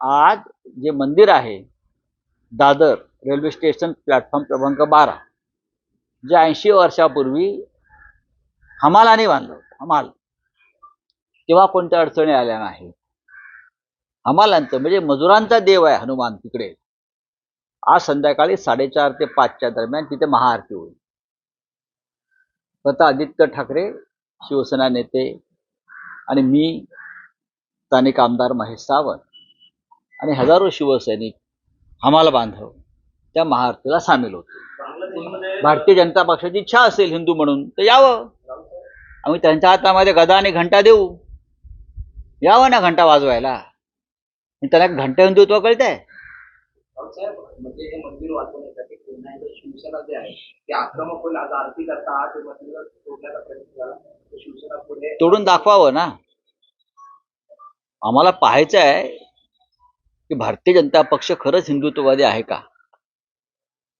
आज जे मंदिर आहे दादर रेल्वे स्टेशन प्लॅटफॉर्म क्रमांक बारा जे ऐंशी वर्षापूर्वी हमालाने बांधलं होतं हमाल. तेव्हा कोणत्या अडचणी आल्या नाही हमालांचं म्हणजे मजुरांचा देव आहे हनुमान तिकडे. आज संध्याकाळी साडेचार ते पाचच्या दरम्यान तिथे महाआरती होईल. स्वतः आदित्य ठाकरे शिवसेना नेते आणि मी स्थानिक आमदार महेश सावंत आणि हजारो शिवसैनिक हमाल बांधव त्या महाआरतीला सामील होते. भारतीय जनता पक्षाची इच्छा असेल हिंदू म्हणून तर यावं. आम्ही त्यांच्या हातामध्ये गदा आणि घंटा देऊ. यावं ना घंटा वाजवायला. त्याला घंटा हिंदुत्व जे आहे तोडून दाखवावं ना. आम्हाला पाहायचं आहे की भारतीय जनता पक्ष खरंच हिंदुत्ववादी आहे का?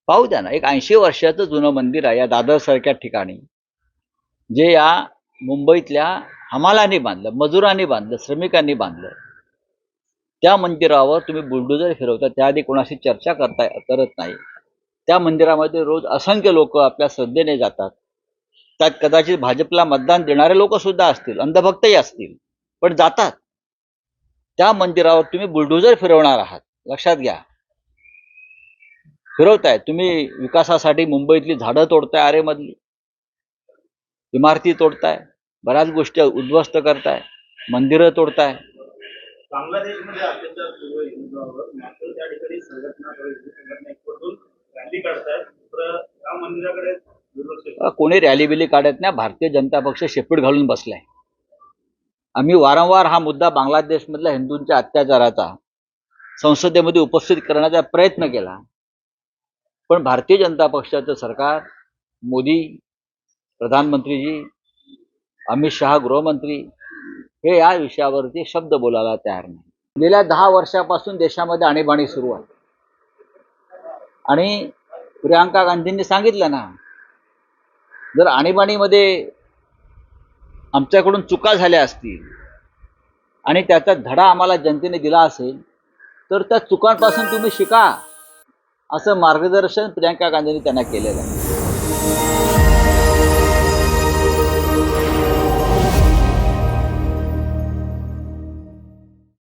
पाहू द्या ना एक ऐंशी वर्षाचं जुनं मंदिर आहे या दादरसारख्या ठिकाणी जे या मुंबईतल्या हमालांनी बांधलं मजुरांनी बांधलं श्रमिकांनी बांधलं. त्या मंदिरावर तुम्ही बुलडोजर फिरवता त्याआधी कोणाशी चर्चा करता करत नाही. त्या मंदिरामध्ये रोज असंख्य लोक आपल्या श्रद्धेने जातात. त्यात कदाचित भाजपला मतदान देणारे लोक सुद्धा असतील अंधभक्तही असतील पण जातात. त्या मंदिरावर तुम्ही बुलडोजर फिरवणार आहात. लक्षात घ्या. फिरवताय. तुम्ही विकासासाठी मुंबईतली झाडं तोडताय आरेमधली. इमारती तोडताय. बऱ्याच गोष्टी उद्ध्वस्त करताय. मंदिरं तोडताय. बांगलादेशमध्ये कोणी रॅली बिली काढत नाही. भारतीय जनता पक्ष शेपूट घालून बसलाय. आम्ही वारंवार हा मुद्दा बांगलादेशमधल्या हिंदूंच्या अत्याचाराचा संसदेमध्ये उपस्थित करण्याचा प्रयत्न केला. पण भारतीय जनता पक्षाचं सरकार मोदी प्रधानमंत्रीजी अमित शहा गृहमंत्री हे या विषयावरती शब्द बोलायला तयार नाही. गेल्या दहा वर्षापासून देशामध्ये आणीबाणी सुरू आहे. आणि प्रियांका गांधींनी सांगितलं ना जर आणीबाणीमध्ये आमच्याकडून चुका झाल्या असतील आणि त्याचा धडा आम्हाला जनतेने दिला असेल तर त्या चुकांपासून तुम्ही शिका असं मार्गदर्शन प्रियांका गांधींनी त्यांना केलेलं आहे.